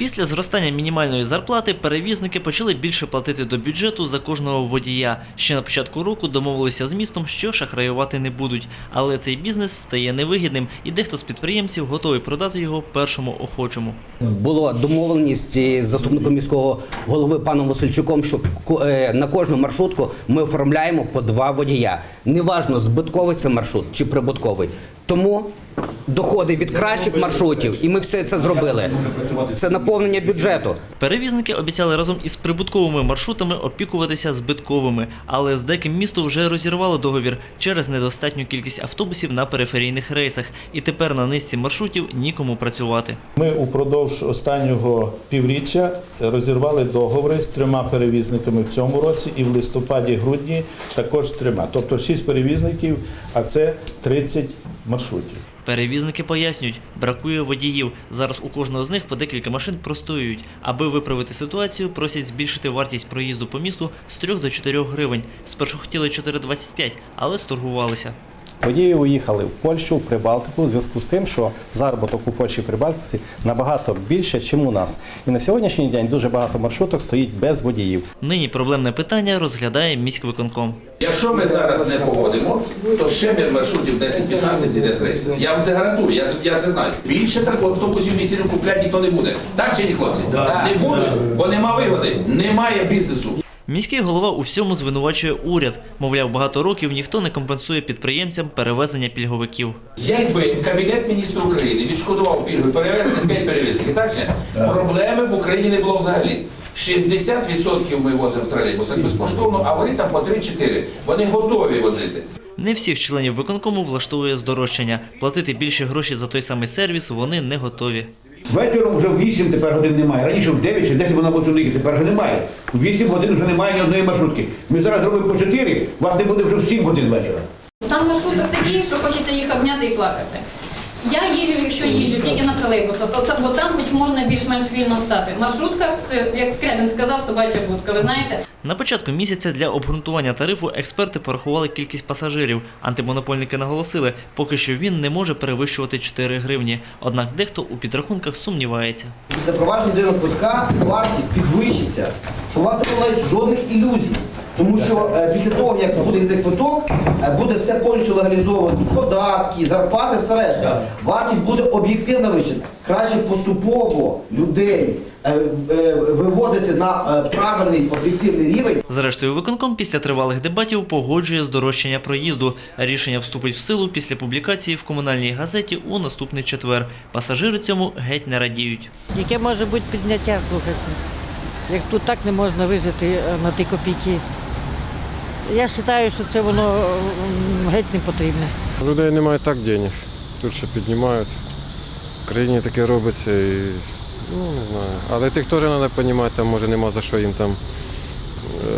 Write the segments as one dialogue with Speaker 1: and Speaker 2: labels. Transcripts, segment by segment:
Speaker 1: Після зростання мінімальної зарплати перевізники почали більше платити до бюджету за кожного водія. Ще на початку року домовилися з містом, що шахраювати не будуть. Але цей бізнес стає невигідним, і дехто з підприємців готовий продати його першому охочому.
Speaker 2: Була домовленість із заступником міського голови паном Васильчуком, що е, на кожну маршрутку ми оформляємо по два водія. Неважно, збитковий це маршрут чи прибутковий. Тому доходи від кращих маршрутів, і ми все це зробили. Це наповнення бюджету.
Speaker 1: Перевізники обіцяли разом із прибутковими маршрутами опікуватися збитковими, але з деким місто вже розірвало договір через недостатню кількість автобусів на периферійних рейсах, і тепер на низці маршрутів нікому працювати.
Speaker 3: Ми упродовж останнього півріччя розірвали договори з трьома перевізниками в цьому році і в листопаді-грудні також з трьома. Тобто шість перевізників, а це 30 маршрутів.
Speaker 1: Перевізники пояснюють, бракує водіїв. Зараз у кожного з них по декілька машин простоюють. Аби виправити ситуацію, просять збільшити вартість проїзду по місту з 3 до 4 гривень. Спершу хотіли 4,25, але сторгувалися.
Speaker 4: Водії уїхали в Польщу, в Прибалтику, у зв'язку з тим, що заробіток у Польщі і Прибалтиці набагато більше, ніж у нас. І на сьогоднішній день дуже багато маршруток стоїть без водіїв.
Speaker 1: Нині проблемне питання розглядає міськвиконком.
Speaker 5: Якщо ми зараз не погодимо, то ще мір маршрутів 10-15 зійде з рейсу. Я вам це гарантую, я, це- я це знаю. Більше так автобусів місті не купляти ніхто не буде. Так чи ні, хлопці? Не будуть, бо нема вигоди, немає бізнесу.
Speaker 1: Міський голова у всьому звинувачує уряд. Мовляв, багато років ніхто не компенсує підприємцям перевезення пільговиків.
Speaker 5: Якби Кабінет міністрів України відшкодував пільги перевезення, скажіть перевізники, так чи? Проблеми в Україні не було взагалі. 60% ми возимо в тролейбусах безкоштовно, а вони там по 3-4. Вони готові возити.
Speaker 1: Не всіх членів виконкому влаштовує здорожчання. Платити більше гроші за той самий сервіс вони не готові.
Speaker 6: Вечором вже в 8 тепер годин немає. Раніше в 9 чи 10 вона була чоловіки, тепер вже немає. У 8 годин вже немає ні одної маршрутки. Ми зараз робимо по 4, вас не буде вже в 7 годин вечора.
Speaker 7: Стан маршруток такий, що хочеться їх обняти і плакати. Я їжджу, якщо їжджу, тільки на тролейбусах, тобто, бо там хоч можна більш-менш вільно стати. Маршрутка, це, як Скрябін сказав, собача будка, ви знаєте?
Speaker 1: На початку місяця для обґрунтування тарифу експерти порахували кількість пасажирів. Антимонопольники наголосили, поки що він не може перевищувати 4 гривні. Однак дехто у підрахунках сумнівається.
Speaker 8: Після запровадження єдиного квитка вартість підвищиться, що у вас не буде жодних ілюзій. Тому що е, після того, як буде єдиний квиток, е, буде все повністю легалізовано, податки, зарплати, все решта. Вартість буде об'єктивно вищена. Краще поступово людей е, е, виводити на е, правильний об'єктивний рівень.
Speaker 1: Зрештою, виконком після тривалих дебатів погоджує здорожчання проїзду. Рішення вступить в силу після публікації в комунальній газеті у наступний четвер. Пасажири цьому геть не радіють.
Speaker 9: Яке може бути підняття, слухайте? Як тут так не можна вижити е, на ті копійки. Я вважаю, що це воно геть не потрібне.
Speaker 10: У людей немає так денег. Тут ще піднімають. В країні таке робиться і ну не знаю. Але тих теж треба розуміти, там може нема за що їм там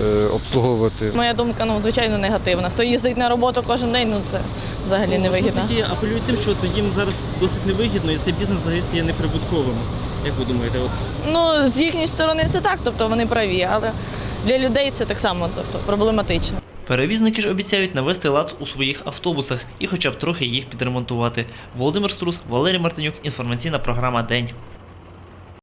Speaker 10: е, обслуговувати.
Speaker 11: Моя думка, ну звичайно, негативна. Хто їздить на роботу кожен день, ну це взагалі невигідно.
Speaker 1: апелюють тим, що їм зараз досить невигідно і цей бізнес взагалі стає неприбутковим. Як ви думаєте, от
Speaker 11: Ну з їхньої сторони це так, тобто вони праві, але для людей це так само, тобто проблематично.
Speaker 1: Перевізники ж обіцяють навести лад у своїх автобусах і хоча б трохи їх підремонтувати. Володимир Струс, Валерій Мартинюк, інформаційна програма День.